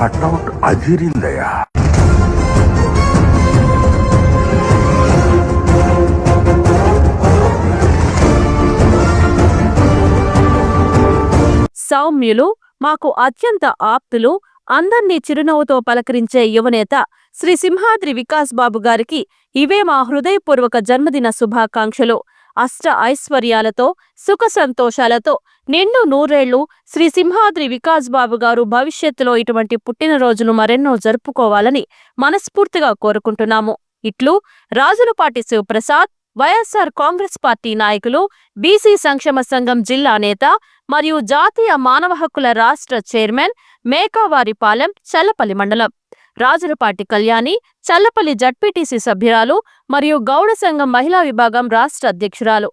అదిరిందయ్యా సౌమ్యులు మాకు అత్యంత ఆప్తులు అందర్నీ చిరునవ్వుతో పలకరించే యువనేత శ్రీ సింహాద్రి వికాస్ బాబు గారికి ఇవే మా హృదయపూర్వక జన్మదిన శుభాకాంక్షలు. అష్ట ఐశ్వర్యాలతో సుఖ సంతోషాలతో నిండు నూరేళ్ళు శ్రీ సింహాద్రి వికాస్ బాబు గారు భవిష్యత్తులో ఇటువంటి పుట్టినరోజులు మరెన్నో జరుపుకోవాలని మనస్ఫూర్తిగా కోరుకుంటున్నాము. ఇట్లు Rajulapati Sivaprasad YSR Congress party నాయకులు బీసీ సంక్షేమ సంఘం జిల్లా నేత మరియు జాతీయ మానవ హక్కుల రాష్ట్ర చైర్మన్ మేకావారిపాలెం చల్లపల్లి మండలం. రాజులపాటి కళ్యాణి చల్లపల్లి జడ్పీటీసీ సభ్యురాలు మరియు గౌడ సంఘం మహిళా విభాగం రాష్ట్ర అధ్యక్షురాలు.